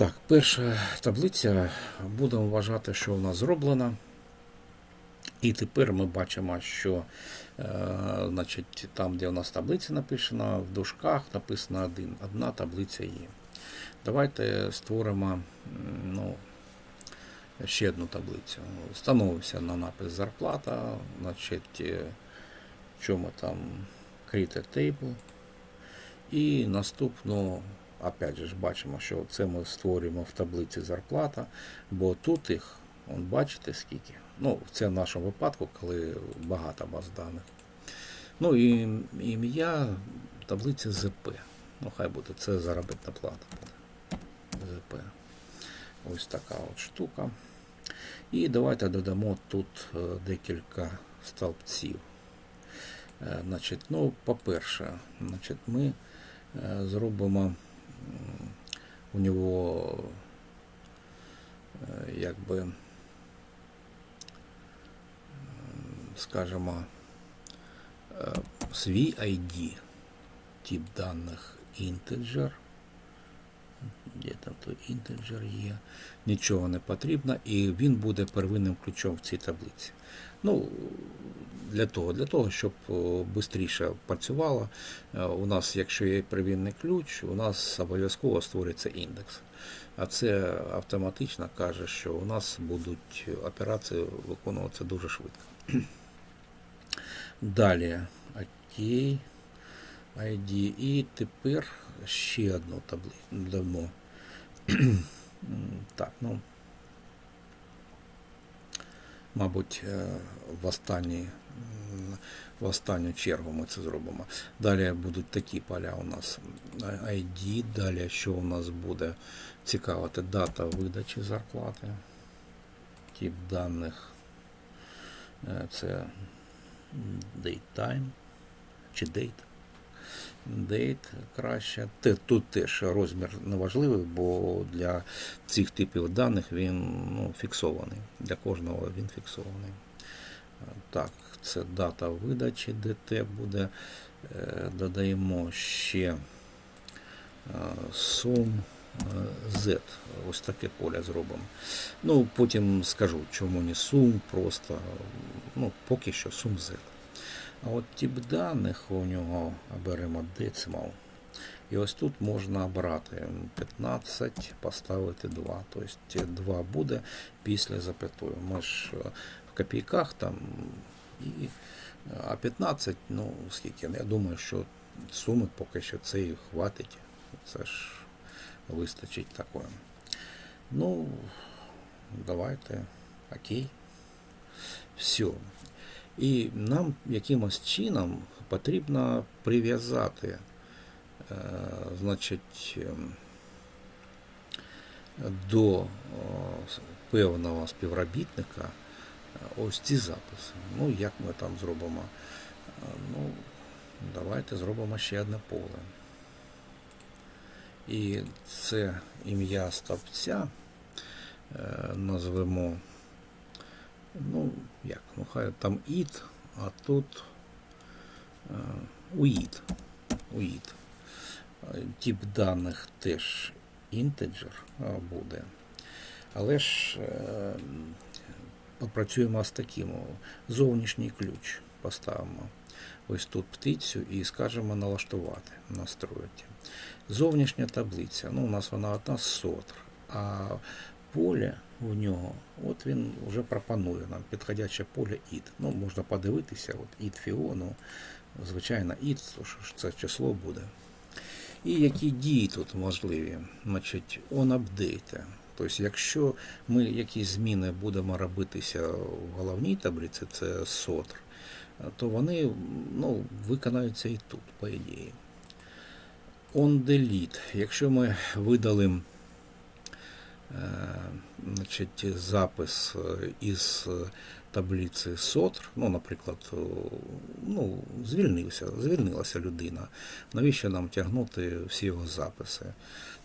Так, перша таблиця, будемо вважати, що вона зроблена. І тепер ми бачимо, що е, значить, там, де у нас таблиця написана, в дужках написано один, одна таблиця є. Давайте створимо ну, ще одну таблицю. Встановився на напис зарплата, значить, е, що ми там create a table. І наступну, опять же, бачимо, що це ми створюємо в таблиці зарплата, бо тут їх, он, бачите скільки. Ну, це в нашому випадку, коли багато баз даних. Ну і ім'я таблиці ЗП. Ну, хай буде, це заробітна плата буде. ЗП. Ось така от штука. І давайте додамо тут е, декілька стовпців. Е, Значить, ну, по-перше, значить, ми е, зробимо у него е, якби, скажімо, е, свій ID, тип даних integer. Де там той integer є, нічого не потрібно, і він буде первинним ключом в цій таблиці. Ну, для того, для того, щоб швидше працювало, е, у нас, якщо є первинний ключ, у нас обов'язково створюється індекс. А це автоматично каже, що у нас будуть операції виконуватися дуже швидко. Далі, окей, ID. І тепер ще одну таблицю дамо. Так, ну, мабуть, е, в останній, в останню чергу ми це зробимо. Далі будуть такі поля у нас ID, далі що у нас буде цікавити дата видачі зарплати, тип даних, е, це date time чи date. Date краще. Тут теж розмір не важливий, бо для цих типів даних він ну, фіксований. Для кожного він фіксований. Е, Так, це дата видачі ДТ буде. Е, Додаємо ще е, сум Z. Ось таке поле зробимо. Ну, потім скажу, чому не сум, просто ну, поки що сум Z. А от тип даних у нього беремо decimal. І ось тут можна обрати 15, поставити 2. Тобто 2 буде після запятої. Ми ж е, в копійках там і а 15, ну скільки, я думаю, що суми поки що і хватить. Це ж вистачить такої. Ну, давайте, окей. Все. І нам якимось чином потрібно прив'язати е, значить, ем, до певного співробітника е, ось ці записи. Ну, як ми там зробимо? Е, Ну, давайте зробимо ще одне поле. І це ім'я стовпця назвемо ну, як, ну хай там it, а тут е, уїд. уїд. Е, Тип даних теж е, буде. Але ж е, попрацюємо з таким. Зовнішній ключ поставимо. Ось тут птицю і скажемо налаштувати, настроїти. Зовнішня таблиця, ну у нас вона одна з сотр, а поле у нього, от він вже пропонує нам підходяче поле id. Ну, можна подивитися, от id фіо, ну, звичайно, id, то це число буде. І які дії тут можливі? Значить, on update. Тобто, якщо ми якісь зміни будемо робитися в головній таблиці, це сотр, то вони ну, виконаються і тут, по ідеї. On delete. Якщо ми видалимо значить, запис із е, таблиці сотр, ну, наприклад, ну, звільнився, звільнилася людина. Навіщо нам тягнути всі його записи?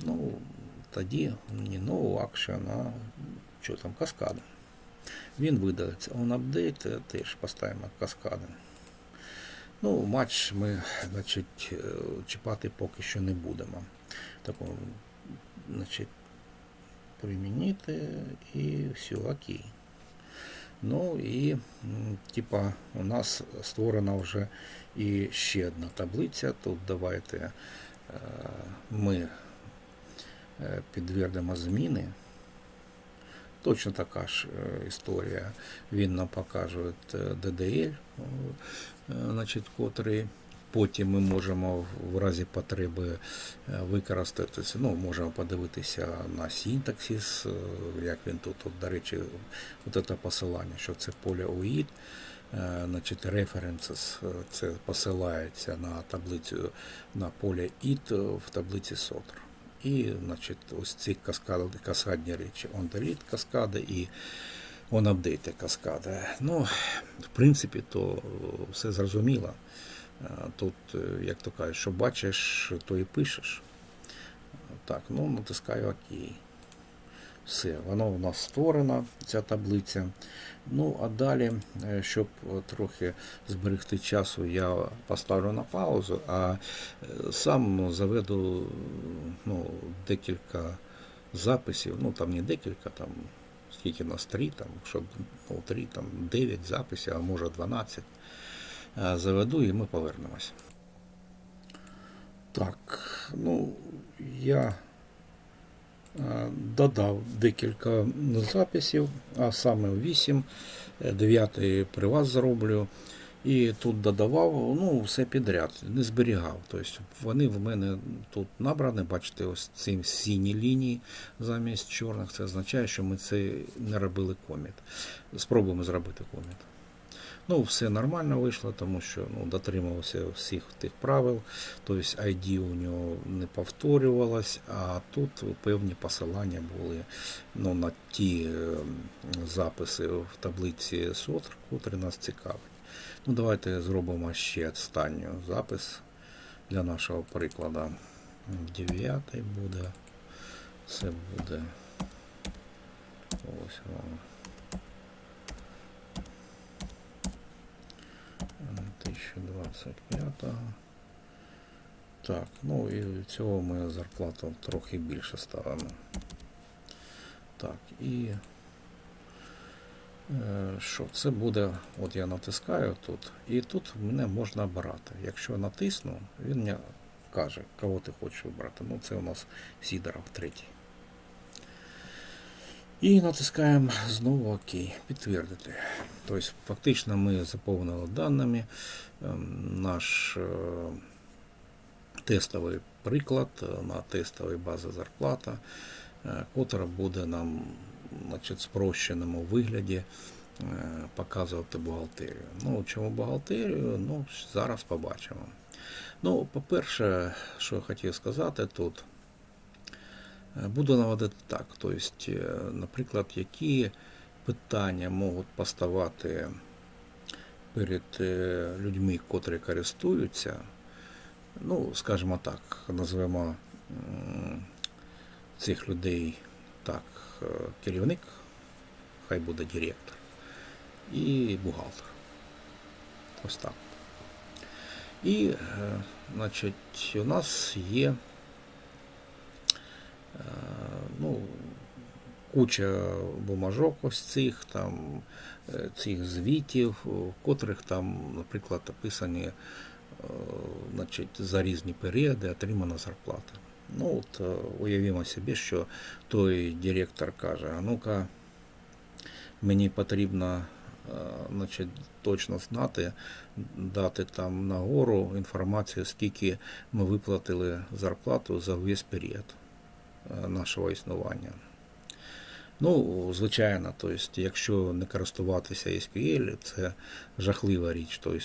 Ну, тоді не no action, а що там, каскада. Він видалиться. On update е, теж поставимо каскади. Ну, матч ми, значить, е, чіпати поки що не будемо. Такого, значить, примінити і все, окей. Ну і типа у нас створена вже і ще одна таблиця. Тут давайте е, ми е, підтвердимо зміни. Точно така ж історія. Він нам е, DDL, значить, котрий потім ми можемо в- разі потреби е, використати. це, Ну, можемо подивитися на синтаксис, е, як він тут, от, до речі, от це посилання, що це поле UID, е, значить, references, це посилається на таблицю на поле IT в таблиці SOTR. І, значить, ось ці каскади, каскадні речі, on delete каскади і on update каскади. Ну, в принципі, то все зрозуміло. Тут, е, як то кажуть, що бачиш, то і пишеш. Так, ну натискаю ОК. Все, воно у нас створено, ця таблиця. Ну, а далі, е, щоб е, трохи зберегти часу, я поставлю на паузу, а сам заведу ну, декілька записів, ну там не декілька, там скільки нас три, там, щоб ну, три, там 9 записів, а може 12. Е, Заведу і ми повернемось. Так, ну я е, додав декілька записів, а саме 8, 9 при вас зроблю. І тут додавав, ну, все підряд, не зберігав. Тобто вони в мене тут набрані, бачите, ось ці сині лінії замість чорних. Це означає, що ми це не робили коміт. Спробуємо зробити коміт. Ну, все нормально вийшло, тому що ну, дотримувався всіх тих правил. Тобто ID у нього не повторювалось, а тут певні посилання були ну, на ті е, записи в таблиці SOTR, котрі нас цікавить. Ну, давайте зробимо ще останній запис для нашого прикладу. Дев'ятий буде. Це буде. Ось воно. 1025. Так, ну і цього ми зарплату трохи більше ставимо. Так, і е, що це буде, от я натискаю тут, і тут мене можна обирати. Якщо натисну, він мені каже, кого ти хочеш вибрати. Ну, це у нас Сідоров третій. І натискаємо знову ОК, підтвердити. Тобто, фактично ми заповнили даними ем, наш е, тестовий приклад е, на тестовій базі зарплата, е, котра буде нам значить, в спрощеному вигляді показувати бухгалтерію. Ну, чому бухгалтерію? Ну, зараз побачимо. Ну, по-перше, що я хотів сказати тут. Е, Буду наводити так. Тобто, е, наприклад, які питання можуть поставати перед е, людьми, котрі користуються, ну, скажімо так, назвемо цих людей так, керівник, хай буде директор, і бухгалтер. Ось так. І, значить, у нас є ну, куча бумажок ось цих, там, е, цих звітів, в котрих там, наприклад, описані е, значить, за різні періоди отримана зарплата. Ну, от е, уявімо собі, що той директор каже, а ну-ка, мені потрібно е, значить, точно знати, дати там нагору інформацію, скільки ми виплатили зарплату за весь період е, нашого існування. Ну, звичайно, тобто, якщо не користуватися SQL, це жахлива річ. Тобто,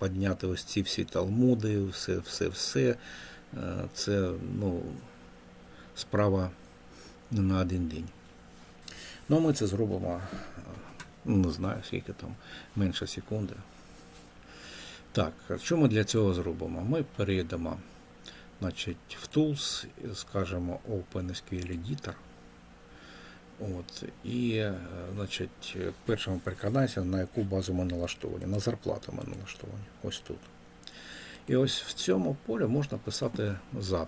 підняти ось ці всі талмуди, все, все, все, е, це ну, справа не на один день. Ну, ми це зробимо, е, ну, не знаю, скільки там, менше секунди. Так, що ми для цього зробимо? Ми перейдемо значить, в Tools, скажемо OpenSQL Editor. От, і, е, значить, першому переконайся, на яку базу ми налаштовані. На зарплату ми налаштовані. Ось тут. І ось в цьому полі можна писати запит.